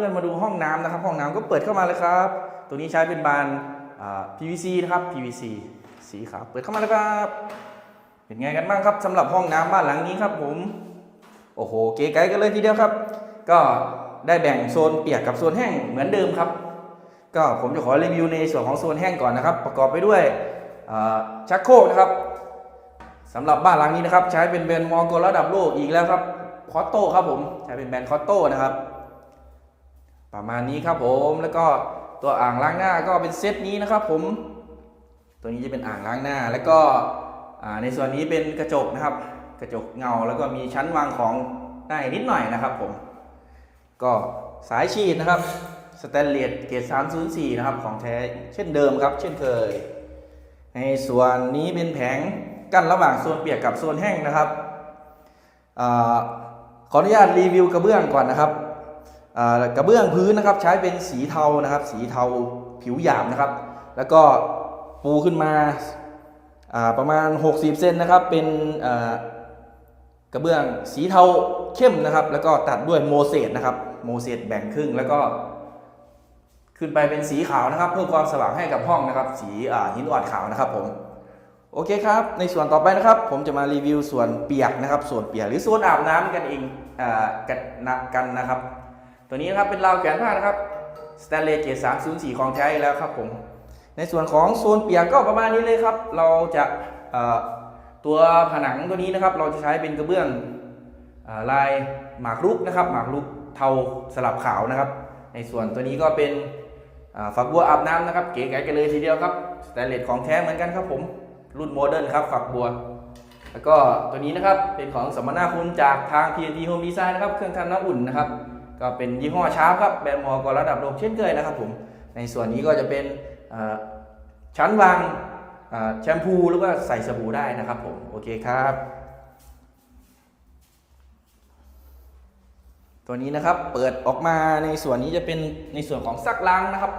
เพื่อนมาดูห้องน้ำนะครับ ห้องน้ำก็เปิดเข้ามาเลยครับ ตัวนี้ใช้เป็นบาน PVC นะครับ PVC สีขาวเปิดเข้ามาเลยครับเป็นไงกันบ้างครับสำหรับห้องน้ำบ้านหลังนี้ครับ ผม โอ้โห เก๋ไก๋กันเลยทีเดียวครับ ก็ได้แบ่งโซนเปียกกับโซนแห้งเหมือนเดิมครับ ก็ผมจะขอรีวิวในส่วนของโซนแห้งก่อนนะครับ ประกอบไปด้วยชักโครกนะครับสำหรับบ้านหลังนี้นะครับ ใช้เป็นแบรนด์มอร์กระดับโลกอีกแล้วครับคอตโต้ครับผมใช้เป็นแบรนด์คอตโต้นะครับ ประมาณนี้ครับผมแล้วก็ตัวอ่างล้างหน้าก็เป็นเซตนี้นะครับผม ตัวนี้จะเป็นอ่างล้างหน้า แล้วก็ในส่วนนี้เป็นกระจกนะครับ กระจกเงาแล้วก็มีชั้นวางของได้นิดหน่อยนะครับผม ก็สายฉีดนะครับสแตนเลสเกรด304 นะครับ ของแท้เช่นเดิมครับ เช่นเคย ในส่วนนี้เป็นแผงกั้นระหว่างโซนเปียกกับโซนแห้งนะครับอขออนุญาตรีวิวกระเบื้องก่อนนะครับ กระเบื้องพื้นนะครับใช้เป็นสีเทานะครับ สีเทาผิวหยาบนะครับ แล้วก็ปูขึ้นมาประมาณ 60 เซนนะครับเป็นกระเบื้องสีเทาเข้มนะครับ แล้วก็ตัดด้วยโมเสสนะครับโมเสสแบ่งครึ่งแล้วก็ ขึ้นไปเป็นสีขาวนะครับ เพิ่มความสว่างให้กับห้องนะครับ สีหินอ่อนขาวนะครับผมโอเคครับ ในส่วนต่อไปนะครับ ผมจะมารีวิวส่วนเปียกนะครับ ส่วนเปียกหรือส่วนอาบน้ำกันเองอ่ากันนะกันนะครับ ตัวนี้นะครับเป็นราวแขวนผ้านะครับสแตนเลสเกรด304 ของแท้อีกแล้วครับผม ในส่วนของโซนเปียกก็ประมาณนี้เลยครับ เราจะตัวผนังตัวนี้นะครับ เราจะใช้เป็นกระเบื้องอลายหมากรุกนะครับ หมากรุกเทาสลับขาวนะครับ ในส่วนตัวนี้ก็เป็นฝักบัวอาบน้ำนะครับ เก๋ไก๋กันเลยทีเดียวครับสแตนเลสของแท้เหมือนกันครับผม รุ่นโมเดิร์นครับฝักบัว แล้วก็ตัวนี้นะครับเป็นของสมนาคุณจากทาง TNT Home Design นะครับ เครื่องทำน้ำอุ่นนะครับ ก็เป็นยี่ห้อชาร์ปครับแบรนด์มอกระดับโลกเช่นเคยนะครับผม ในส่วนนี้ก็จะเป็นชั้นวางแชมพูหรือว่าใส่สบู่ได้นะครับผม โอเคครับ ตัวนี้นะครับเปิดออกมาในส่วนนี้จะเป็นในส่วนของซักล้างนะครับ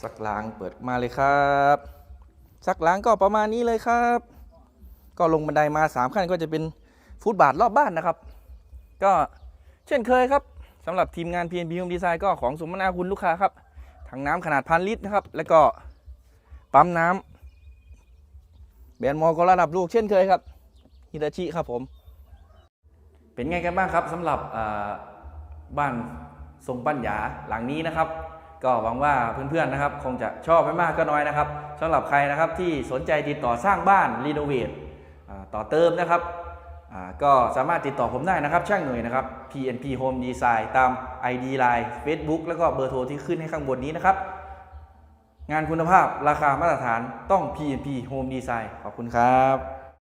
ซักล้างเปิดมาเลยครับซักล้างก็ประมาณนี้เลยครับ ก็ลงบันไดมาสามขั้นก็จะเป็นฟุตบาทรอบบ้านนะครับ ก็เช่นเคยครับ สำหรับทีมงาน PNP Home Design ก็ของสมนาคุณลูกค้าครับถังน้ำขนาดพันลิตรนะครับ แล้วก็ปั๊มน้ำแบรนด์มอร์กระดับลูกเช่นเคยครับฮิตาชิครับผม เป็นไงกันบ้างครับสำหรับบ้านทรงปั้นหยาหลังนี้นะครับ ก็หวังว่าเพื่อนๆนะครับ คงจะชอบไม่มากก็น้อยนะครับสำหรับใครนะครับที่สนใจติดต่อสร้างบ้านรีโนเวทต่อเติมนะครับ ก็สามารถติดต่อผมได้นะครับช่างหน่วยนะครับ PNP Home Design ตาม ID Line Facebook แล้วก็เบอร์โทรที่ขึ้นให้ข้างบนนี้นะครับ งานคุณภาพราคามาตรฐานต้อง PNP Home Design ขอบคุณครับ